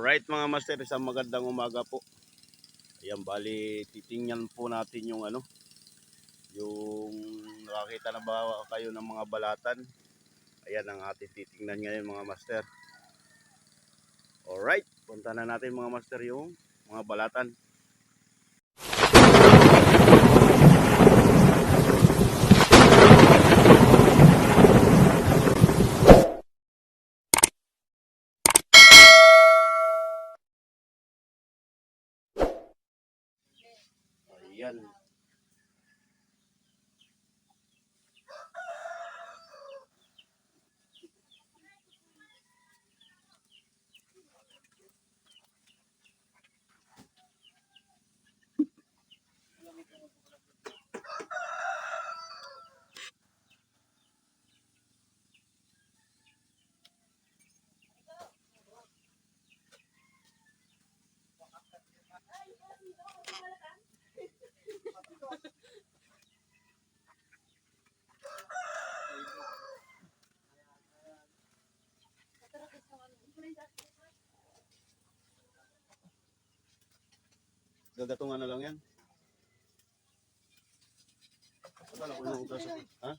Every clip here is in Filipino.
Alright mga master, isang magandang umaga po. Ayan, bali titingnan po natin yung ano, yung nakakita na ba kayo ng mga balatan. Ayan ang ating titingnan ngayon mga master. Alright, punta na natin mga master yung mga balatan. Ayan. Gagatungan na lang yan. Akala ko yung. Ha?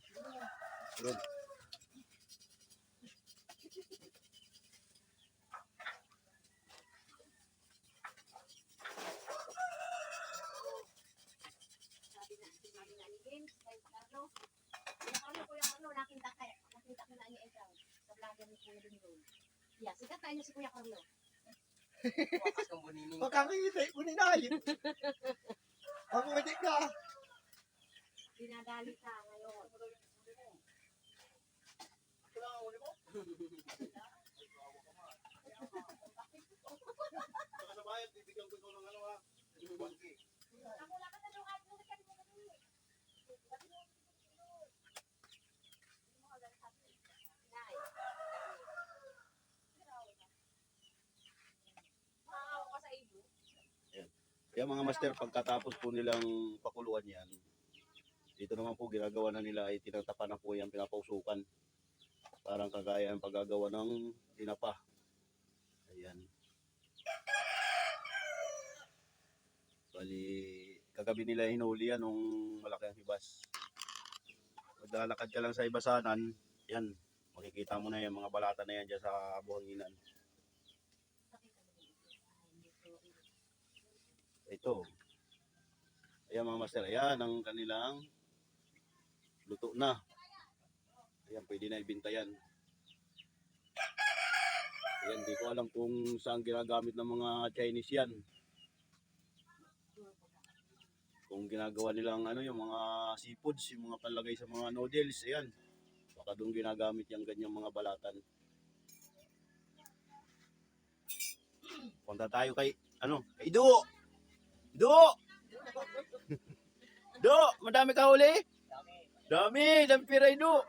Nga ni James, kahit ano, ano ano, nakita ko na ni Ikaw, sa vlogger ni Kuya Dundun. Yeah, sikat tayo si Kuya Carlo. Wakas kang bunining ka. Makakingiti ko ni Nay. Ako hindi ka. Dinadali ka ngayon. Ako lang ka na doon, at nung ikan mo na doon. Nay. Maawa ka sa iyo. Kaya mga master, pagkatapos po nilang pakuluan yan, dito naman po ginagawa na nila ay tinatapan na po yan, pinapausukan. Parang kagaya ng paggagawa ng tinapa. Ayan. Bali, kagabi nila hinuli yan nung malaki ang hibas. Maglalakad ka lang sa ibasanan, yan, makikita mo na yan, mga balata na yan dyan sa buhanginan. Ito. Ayan mga master, ayan ang kanilang luto na. Ayan, pwede na ibinta yan. Ayan, di ko alam kung saan ginagamit ng mga Chinese yan. Kung ginagawa nilang ano, yung mga seafoods, yung mga panlagay sa mga noodles, ayan. Baka doon ginagamit yung ganyang mga balatan. Punta tayo kay, ano, kay Duo! Do! Do! Madami ka huli? Dami! Dami pira Do!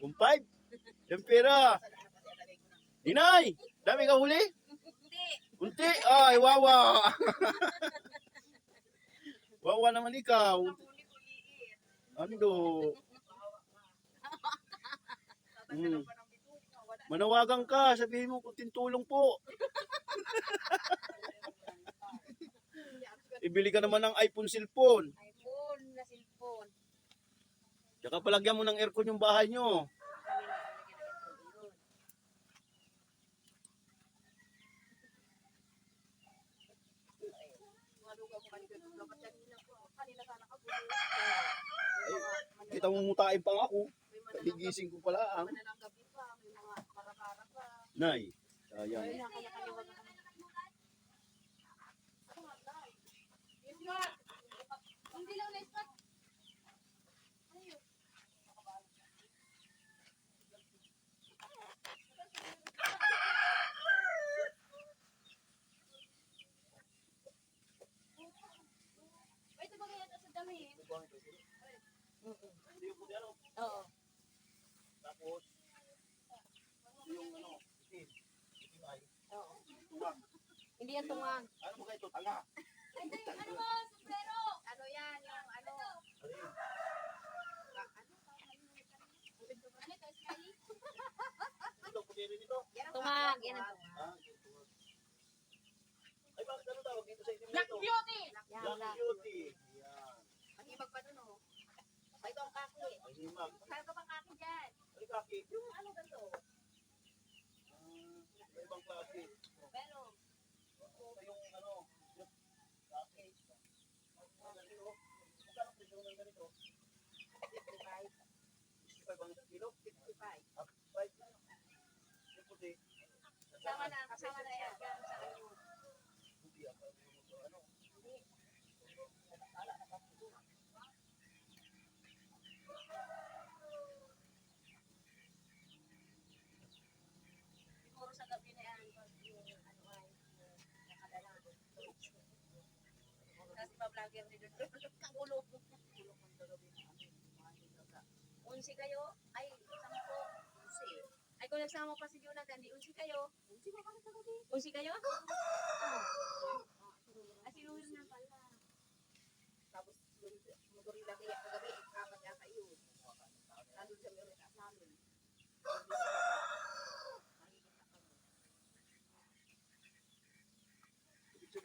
Kumpay? Dami pira! Inay! Dami ka huli? Hindi. Unti! Ay, wawa! wawa naman ikaw. Ano do? Hmm. Manawagan ka, sabihin mo kunting tulong po. Ibili ka naman ng iPhone cellphone. iPhone na cellphone. Tsaka palagyan mo ng aircon yung bahay nyo. Kita mo mutain pa nga ako. Gigising ko pala ang. Nay. Sayang. Hindi lang na spot. Ito ba kaya sa dami? Oo. Tapos, yung ano, itim. Itim. Oo. Hindi yan tungag. Ano ba ito? Tanga. Ano mo, sombrero? Ano yan, yung ano? Ano puti ito. Tungag. Yan ang tungag. Ay, bakit ano tawag dito sa itim na Black? Beauty! Yan, black. Beauty. Dun, oh. Ay, ito ang kaki. Ay, himag. Kaya ka bang kaki dyan? Ay, kaki. Yung ano ganito? Ah, may ibang klase. Pero, Ito yung ano, yung kaki. Magkano presyo ng ganito? 55. 65 ang kilo? 55. Ah, 5 na. Yung puti. Kasama na, kasama na yan. Sa ano. Puti ang ano. Siguro sa gabi na yan. pag Yung ano ay, yung nakadala. Kasi pa-vlogger din doon. Kagulo. Unsi kayo? Ay, sampo. Unsi. Ay, kung nagsama pa si Jonathan, di unsi kayo. Unsi ba kami sa gabi? Unsi kayo? Ah. Ah, si na pala. Tapos, magorila kaya kagabi, apat yata yun. Nandun sa meron namin. Ibig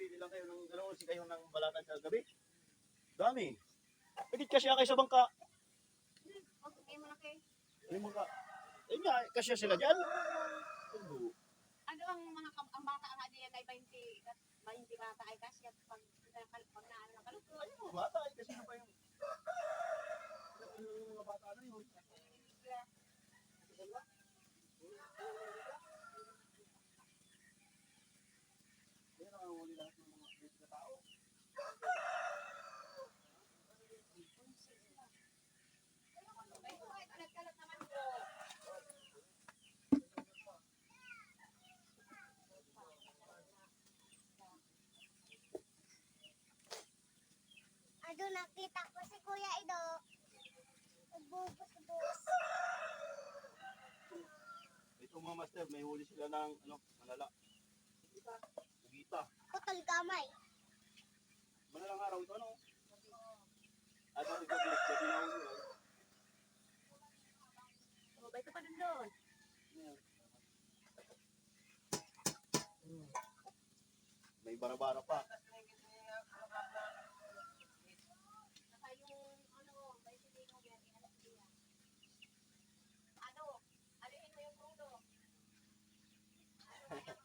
sabihin nilang kayo ng ano, si kayo ng balatan sa gabi. Dami. Pagit kasi kayo sa bangka. Okay, malaki. Ano yung bangka? Eh nga, kasya sila dyan. Ano? Ano ang mga ang bata nga diyan ay 20 20 bata ay kasi at pag pag, naano ng kalukot. Ay, yung mga bata, eh, kasi na pa yung... Ano yung mga bata na yun? Yan ang huli lahat ng mga bait na tao. Ado nakita ko si Kuya Ido. Nagbubus-bus. Ito mga master, may huli sila ng ano, malala. Ugita. Putol gamay. Malalang araw ito, ano? At ang gabi, gabi na huli. ano? Tumabay ka pa dun doon. May bara-bara pa. Ano, 20 dino yan, inalas niya. Ano? Alihin mo yung. Naku.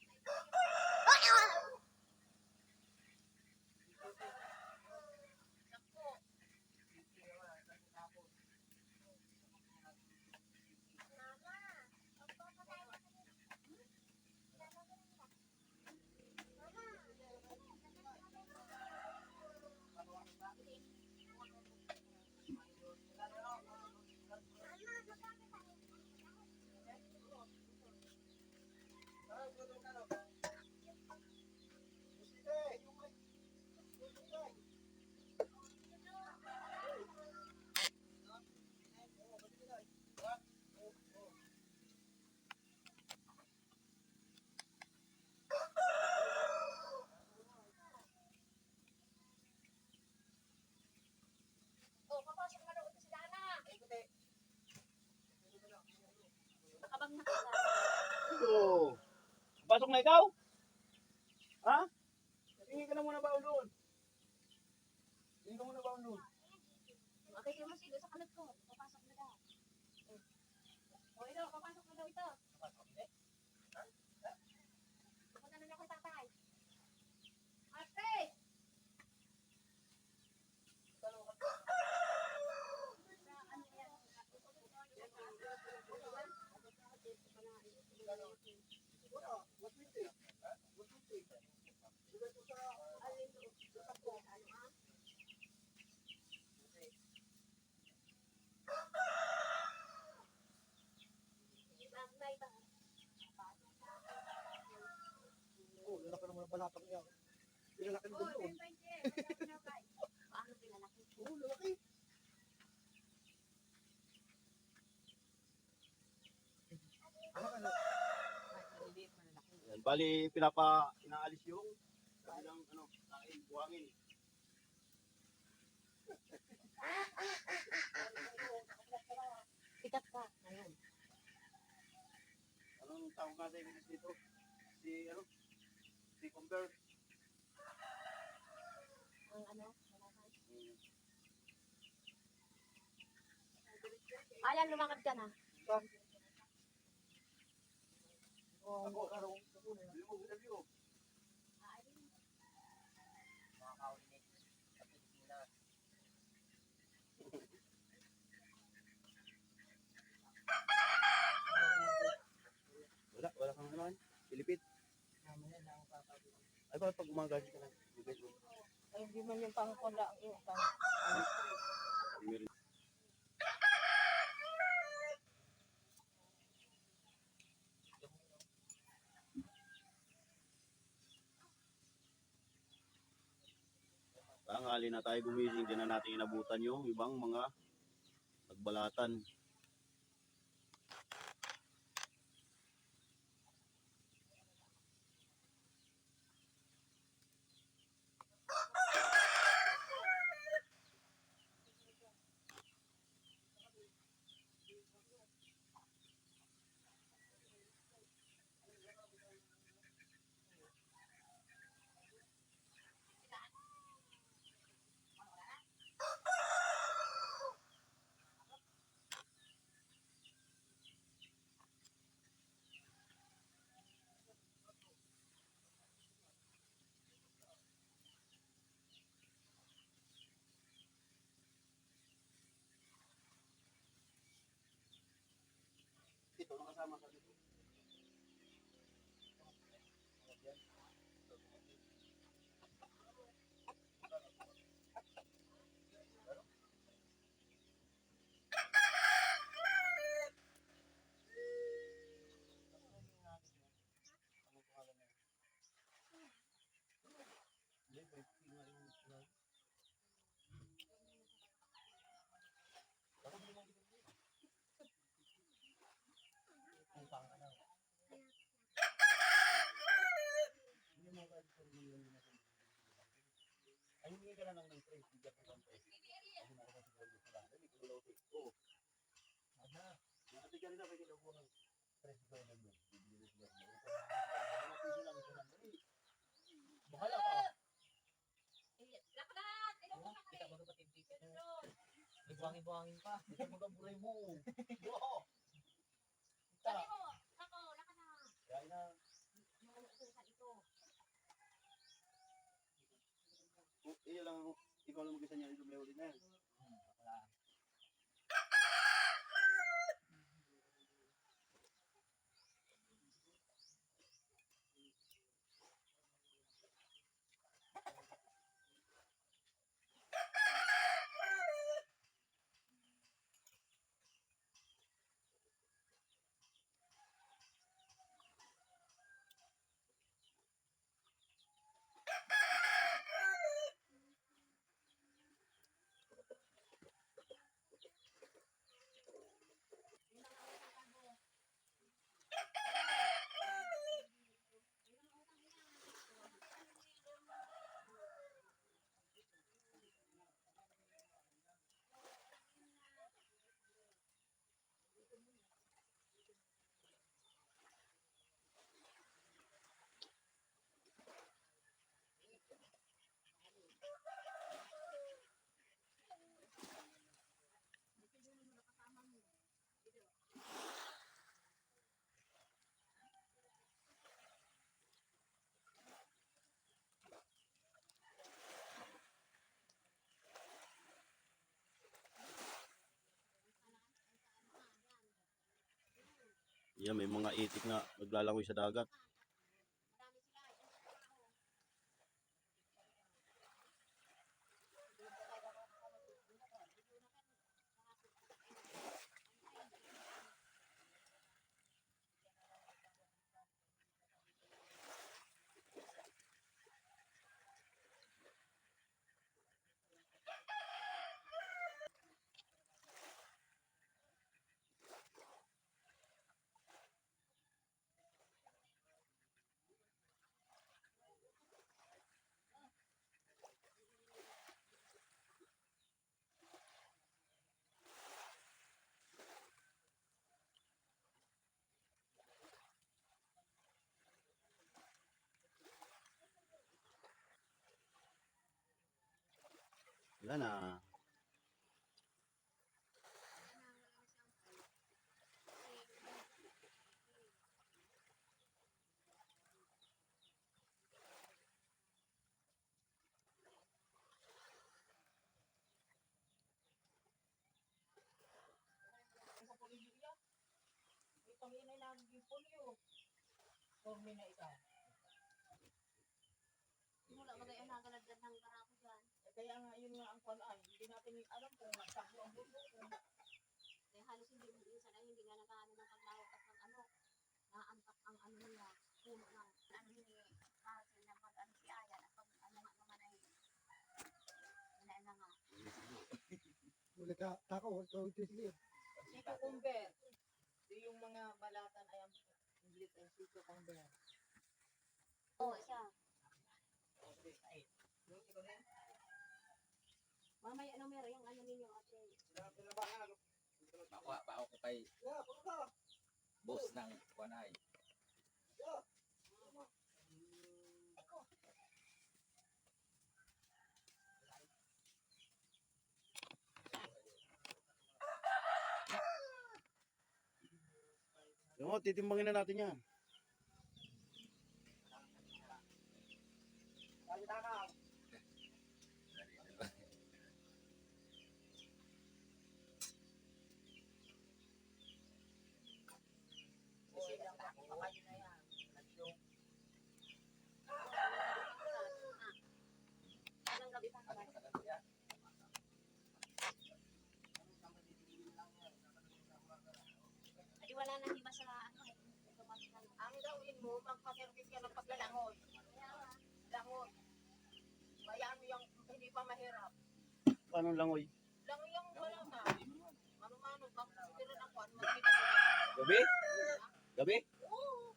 Oo. Pasok na ikaw? Ha? Hingi ka na muna ba doon? Hingi ka muna ba doon? Okay, kayo masigo sa kalat ko. Papasok na daw. O, ito, papasok na daw ito. Pupunta na daw kay tatay. Ate! Sa ano yan? Bagay ba? Oh, lalaki naman ang balatan niya. Oh, naman doon. 10-20. Paano pinalaki? Oo, lalaki. Ano ano? Yan, bali, pinapa, inaalis yung kanilang, ano, kain, buhangin. Sikat ka. Ngayon. Anong tawag tayo dito. Si, ano? Si Convert. Ang ano? Ayan, ka na. Ako? Bili mo, bili mo. Makakaulit. Sa Pilipinas. Wala, wala kang ano. Pilipit. Mamaya na ang papagawa. Ay, bakit pag umaga ka mo. Ay, hindi man yung pangkula. Hindi rin. Tanghali na tayo gumising, hindi na natin inabutan yung ibang mga nagbalatan. Ito, nakasama ka hindi ka lang ng tres, bigyan ko ng tres. Ako na ako siguro dito lang. Dali, kululaw ko. Oo. Ada. Nakati ka rin na, pwede ko ng tres ko na doon. Bibili ko lang. Mga piso lang ito lang. Bahala ka. Lakad! Ito po Kita mo ba tintikan? Doon. Ibuhangin-buhangin pa. Ito magaburay mo. Oo. Kita. Sabi mo, ako, lakad na. Kaya na. Mauutusan ito. Oh, Iyo lang, ikaw lang mag-isa niya. Ito may ulit na yan. Yan, may mga itik na naglalangoy sa dagat. Wala na. Itong ina naging polio. Formi na isa. Wala magay ang nagalagdan ng. Eh, kaya nga yun nga ang kwan Hindi natin alam kung nagtakbo ang bulo. kung Kaya halos hindi mo minsan ay hindi nga nakaano ng paglawak at ng ano. Naantak ang ano nila. Puno ng ano ni Hazel na pag ano si Ayan at pag ano nga naman ay wala na nga. Wala ka, tako, ito, ito, sige. Si cucumber. Di yung mga balatan ay ang English ay si cucumber. Oo, isa. Okay, ay. Yung ikaw rin? Mamaya ano meron yung ano ninyo ate. Makuha pa ako kay boss ng Kuanay. Yung mo, titimbangin na natin yan. O ilang kayo na yan. Yung Anong gabi pa naman? Adi wala nang iba sa ano eh. automatic na. ang gawin mo, magpa-service ka ng paglalangoy. Langoy. Bayaan mo yung hindi pa mahirap. Paano langoy? Lang yung wala ka. Ano-mano, magpapitirin ako. Ano magpapitirin Gabi? Gabi? Oo.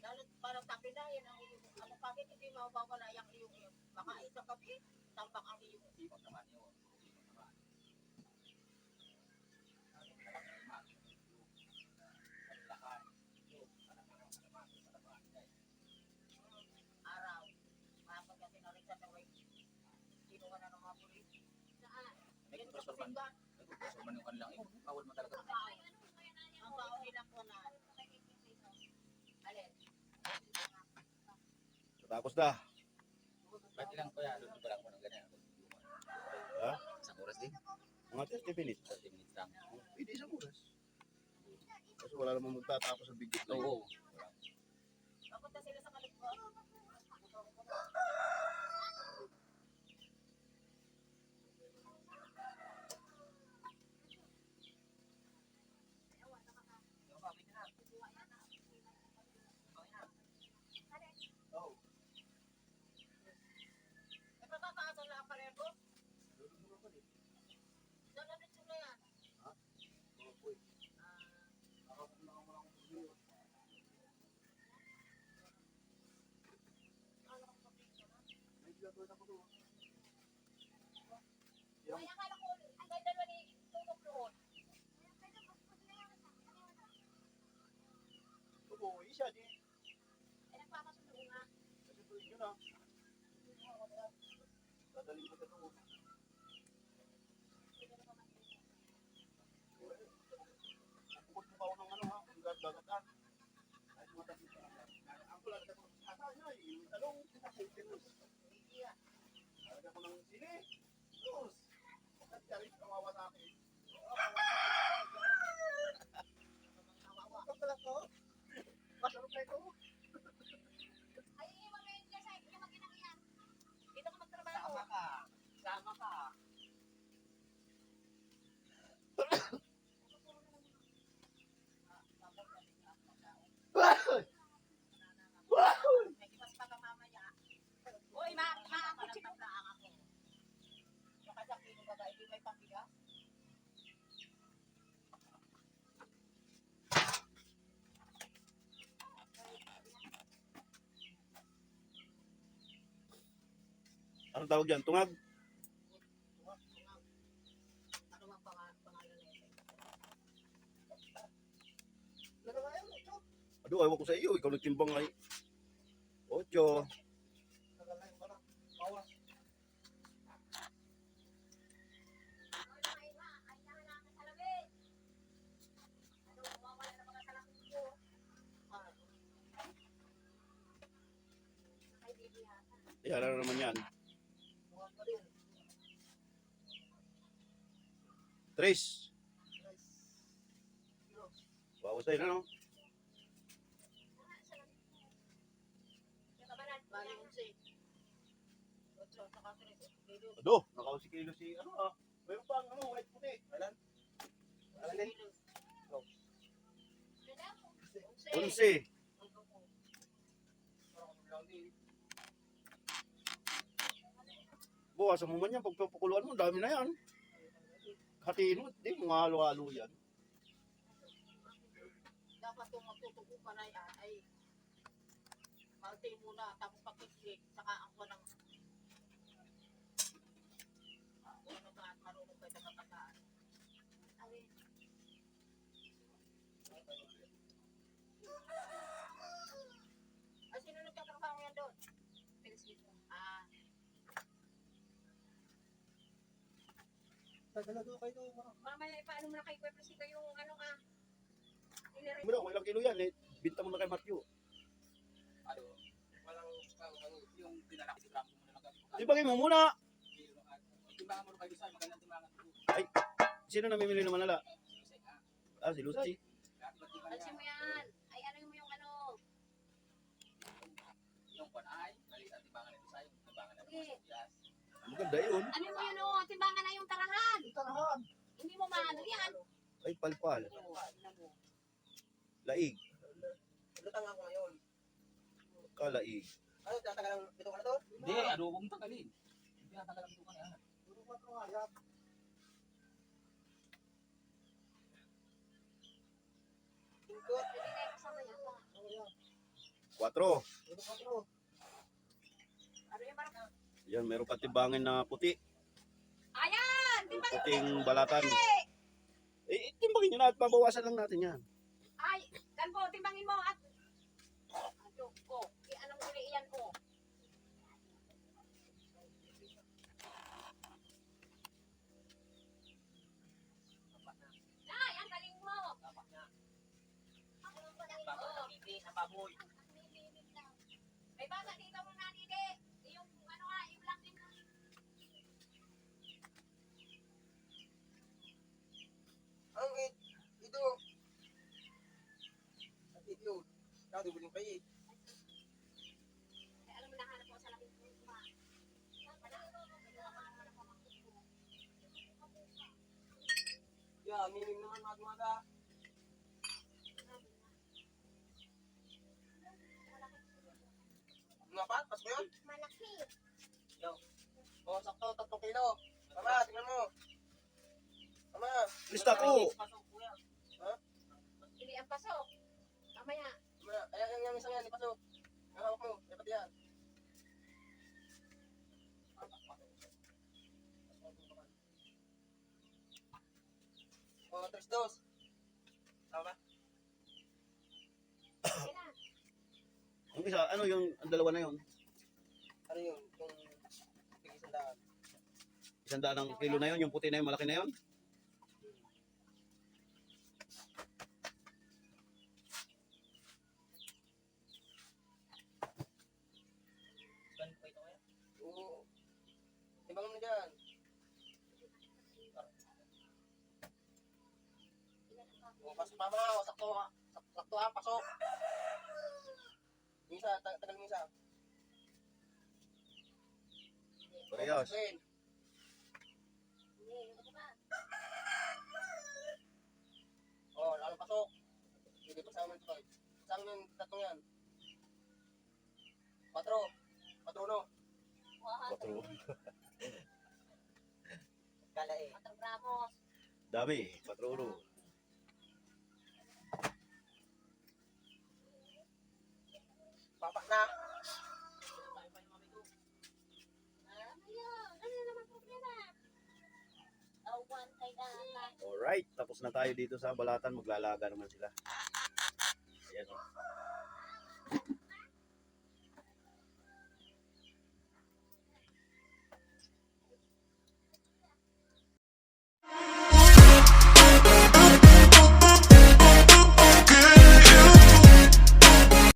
Lalo para tabi na yan ang iyong, ano bakit hindi mawawala yung iyong. Baka isang gabi, tampak ang iyong. Sipag naman yun. Sipag naman. Lakan. araw. Mahapag kasi na rin sa taway. Sino ka na ng mga pulis? Saan? Yan sa Nagprosor man. pasigbat. Nagprosor man yung kanilang. Eh, bawal mo talaga. Ang baon nilang ko na. Alin? Tapos na. Ba't ilang kuya? Doon pa lang mo ng ganyan. Ha? Isang oras din. Mga 30 minutes. 30 minutes lang. Hindi isang oras. Kasi wala namang magtatapos sa video. Oo. Papunta sila sa kalikot. Eh, patataas ang lang pareho. Saan natin sila yan? Ay, akala ko, ang ganda dalawa ni Tutok doon. Oo, isa di. Ay, nagpapasundo nga. Tuloy yun ah. Dadaling ko sa doon. Bukod mo pa ako ng ano ha, ang gagatan. Ay, tumatapos ka. Ang pula na ako. Asa niya, yung talong. Talaga ko ng sili. Sus! At karit kawawa sa akin. Kawawa ka pala ko. Masarap na ito. Ay, mamaya ka sa iyo mag-inang yan. Dito ka magtrabaho. Sama ka. Sama ka. May ipas pa ka mamaya. Uy, ma, ma, ako sinublaan ako. Yung kada kilo ba hindi may pambigas? Anong tawag yan? Tungag? Ado, ayaw ko sa iyo. Ikaw nagtimbang ay. Ocho. Yan, ano naman yan? Tres. Bawas tayo na, no? Ado, nakaw si kilo si, ano ah. Mayroon pang, ano, white puti. Alan? Alan din? Unsi. Unsi. Buwasan mo man yan, pagpapakuluan mo, dami na yan. Hatiin mo, di, mga halo-halo yan. Dapat ka na yan, ay Malte muna, tapos pagkiklik, saka ang walang ano ka at marunong kayo sa kataan. Ay, sino nagtatrabaho yan doon? Ah, Tagalago kayo. mga Mamaya, paano mo na kay Kuya Priscilla yung ano ah? Ano, kung ilang kilo yan, eh, binta mo na kay Matthew. Ano, walang ano, yung dinala ko si Bram mo na lang. Di bagay mo muna. Ko. Sino namimili naman nala? Kasi nga, Ah, si Lucy. ng Pansin mo yan. Ay, ano mo yung ano? yung kwan ay, maliit ang timbangan sa yung timbangan na Sige. Yes. Maganda yun. Ano mo yun oh? Timbangan na yung tarahan. Tarahan. Hindi mo maano yan. Ay, palpal. Laig. Lutang ako ngayon. Kalaig. Ano, tatagal ang dito ka na to? Hindi, ano kong tagalin. Hindi natanggal ang. Puro. Tingkot. Hindi na kasama yan. Yan? Quatro. Puro kwatro. Ano yung parang? Yan, meron pa tibangin na puti. Ayan! Timbangin. Puting balatan. Eh, timbangin nyo na at babawasan lang natin yan. Ay, dan po, timbangin mo at... Ano ko? I anong uli iyan ko? Ay, ang galing mo! Hindi, sa baboy. May bata dito mo na, Didi. Yung ano nga, black din na. Ang it, ito. At ito. Dati buling kayo eh. Ay, alam mo, nahanap ko sa laking kuma. Yeah, minim naman magmaga. Yun? Malaki. O, sakto, tatlong kilo. Tama, tingnan mo. Tama. Lista ko. Yan. Hindi ang pasok. Mamaya. Tama, ayan, yung, yung isang yan, ipasok. Ang hawak mo, dapat yan. O, tres dos. Tama? Na. Ang isa, ano yung ang dalawa na yun? Ano yun? Yung tigis ang daan. Isang daan ng kilo na yun, yung puti na yun, malaki na yun. Oo. Timbangin mo dyan. O, pasok mama. O, sakto ha. Sak- Sakto ha, pasok. Misa, ta- tagal misa. Parehas. Train. Hindi, yung ano ba? O, lalo pasok. Hindi pa sa amin ito. Sa amin yung tatlong yan. Patro. Patrono. Quatro. Kala eh. Patang gramos. Dami, quatro Alright, tapos na tayo dito sa balatan. Maglalaga naman sila. Ayan o.